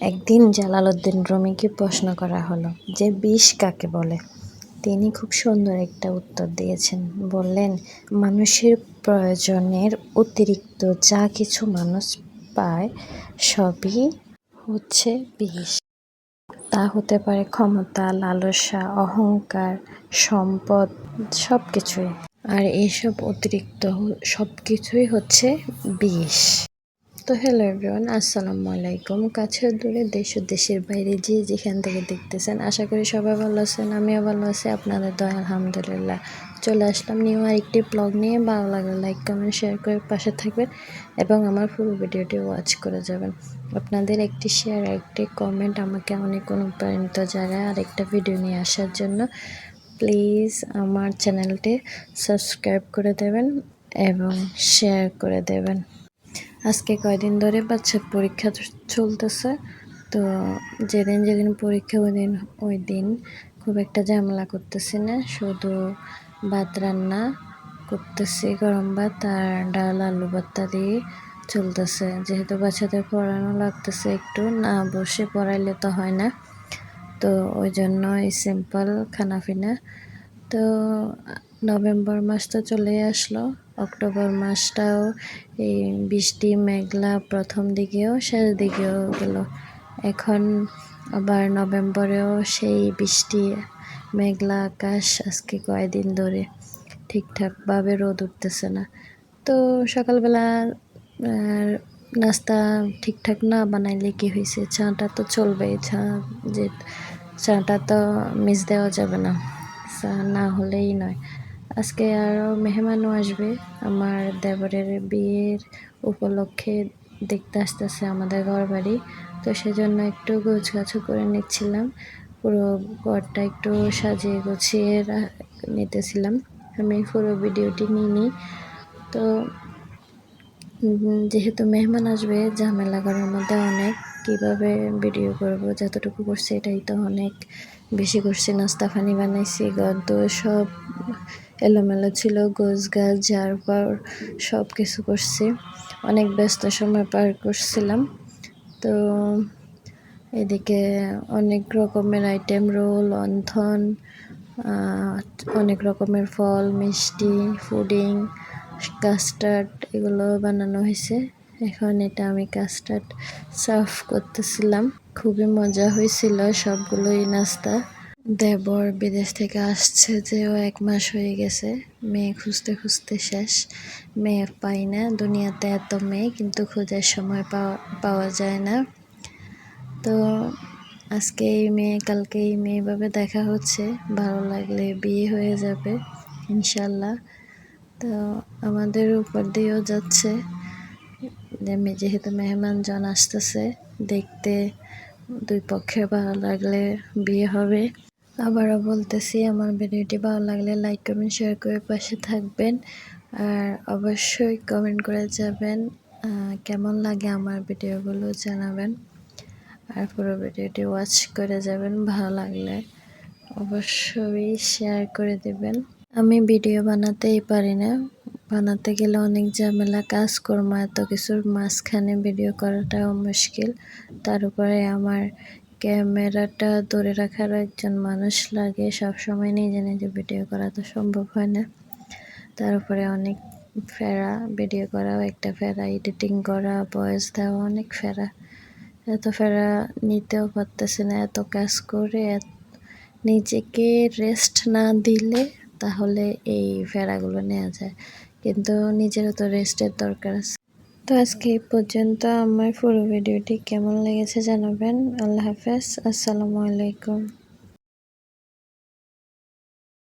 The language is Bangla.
একদিন জালালউদ্দিন রুমিকে প্রশ্ন করা হলো যে, বিষ কাকে বলে? তিনি খুব সুন্দর একটা উত্তর দিয়েছেন। বললেন, মানুষের প্রয়োজনের অতিরিক্ত যা কিছু মানুষ পায় সবই হচ্ছে বিষ। তা হতে পারে ক্ষমতা, লালসা, অহংকার, সম্পদ সব কিছুই আর এইসব অতিরিক্ত সব কিছুই হচ্ছে বিষ। তো হ্যালো এভরিওয়ান আসসালামু আলাইকুম। কাছের দূরে দেশ ও দেশের বাইরে যে যেখান থেকে দেখতেছেন, আশা করি সবাই ভালো আছেন, আমিও ভালো আছি, আপনাদের দয়া, আলহামদুলিল্লাহ। চলে আসলাম নিউ আরেকটি ব্লগ নিয়ে, ভালো লাগলে লাইক কমেন্ট শেয়ার করে পাশে থাকবেন এবং আমার পুরো ভিডিওটি ওয়াচ করে যাবেন। আপনাদের একটি শেয়ার একটি কমেন্ট আমাকে অনেক অনুপ্রাণিত জায়গায় আরেকটা ভিডিও নিয়ে আসার জন্য প্লিজ আমার চ্যানেলটি সাবস্ক্রাইব করে দেবেন এবং শেয়ার করে দেবেন। আজকে কয়দিন ধরে বাচ্চার পরীক্ষা চলতেছে। তো যেদিন যেদিন পরীক্ষা ওই দিন ওই দিন খুব একটা ঝামেলা করতেছি না। শুধু ভাত রান্না করতেছি, গরম ভাত আর ডাল, আলু ভর্তা দিয়ে চলতেছে। যেহেতু বাচ্চাদের পড়ানো লাগতেছে একটু, না বসে পড়াইলে তো হয় না। তো ওই জন্য এই সিম্পল খানাফিনা তো নভেম্বর মাস তো চলেই আসলো। অক্টোবর মাসটাও এই বৃষ্টি, মেঘলা প্রথম দিকেও, শেষ দিকেও গেল। এখন আবার নভেম্বরেও সেই বৃষ্টি, মেঘলা আকাশ আজকে কয়েকদিন ধরে ঠিকঠাকভাবে রোদ উঠতেছে না। তো সকালবেলা নাস্তা ঠিকঠাক না বানাইলে কি হয়েছে চাটা তো চলবেই, চা যে, চাটা তো মিস দেওয়া যাবে না। চা না হলেই নয়। আজকে আরও মেহমানও আসবে। আমার দেবরের বিয়ের উপলক্ষে দেখতে আসতেছে আমাদের ঘর বাড়ি তো সেজন্য একটু গোছগাছু করে নিচ্ছিলাম। পুরো ঘরটা একটু সাজিয়ে গুছিয়ে নিতেছিলাম। আমি পুরো ভিডিওটি নিই তো যেহেতু মেহমান আসবে, ঝামেলা ঘরের মধ্যে অনেক। কীভাবে ভিডিও করব, যতটুকু করছি এটাই তো অনেক। বেশি করছি নাস্তা ফানি বানাইছি, গদ্য সব এলোমেলো ছিল, গোছ গাছ ঝাড় পাড় সব কিছু করছি। অনেক ব্যস্ত সময় পার করছিলাম। তো এদিকে অনেক রকমের আইটেম রোল, অন্থন অনেক রকমের ফল, মিষ্টি ফুডিং কাস্টার্ড এগুলো বানানো হয়েছে। এখন এটা আমি কাস্টার্ড সার্ভ করতেছিলাম। খুবই মজা হয়েছিল সবগুলোই নাস্তা। দেবর বিদেশ থেকে আসছে যেও এক মাস হয়ে গেছে। মেয়ে খুঁজতে খুঁজতে শেষ। মেয়ে পাই না। দুনিয়াতে এত মেয়ে কিন্তু খোঁজার সময় পাওয়া পাওয়া যায় না। তো আজকে এই মেয়ে, কালকে এই মেয়ে এভাবে দেখা হচ্ছে। ভালো লাগলে বিয়ে হয়ে যাবে, ইনশাল্লাহ। তো আমাদের উপর দিয়েও যাচ্ছে। যেহেতু মেহমানজন আসতেছে, দেখতে দুই পক্ষে ভালো লাগলে বিয়ে হবে। আবারও বলতেছি, আমার ভিডিওটি ভালো লাগলে লাইক কমেন্ট শেয়ার করে পাশে থাকবেন। আর অবশ্যই কমেন্ট করে যাবেন কেমন লাগে আমার ভিডিওগুলো জানাবেন। আর পুরো ভিডিওটি ওয়াচ করে যাবেন ভালো লাগলে। অবশ্যই শেয়ার করে দেবেন। আমি ভিডিও বানাতেই পারি না। বানাতে গেলে অনেক ঝামেলা, কাজকর্ম, এত কিছুর মাঝখানে ভিডিও করাটাও মুশকিল। তার উপরে আমার ক্যামেরাটা ধরে রাখার একজন মানুষ লাগে, সবসময় নিজে নিজে ভিডিও করা তো সম্ভব হয় না। তারপরে অনেক ফেরা ভিডিও করাও একটা ফেরা এডিটিং করা ভয়েস দেওয়া অনেক ফেরা। এত ফেরা নিতেও পারতেছে না, এত কাজ করে নিজেকে রেস্ট না দিলে তাহলে এই ফেরাগুলো নেওয়া যায়। কিন্তু নিজেরও তো রেস্টের দরকার আছে। তো আজকে এই পর্যন্ত আমার পুরো ভিডিওটি কেমন লেগেছে জানাবেন। আল্লাহ হাফেজ। আসসালামু আলাইকুম।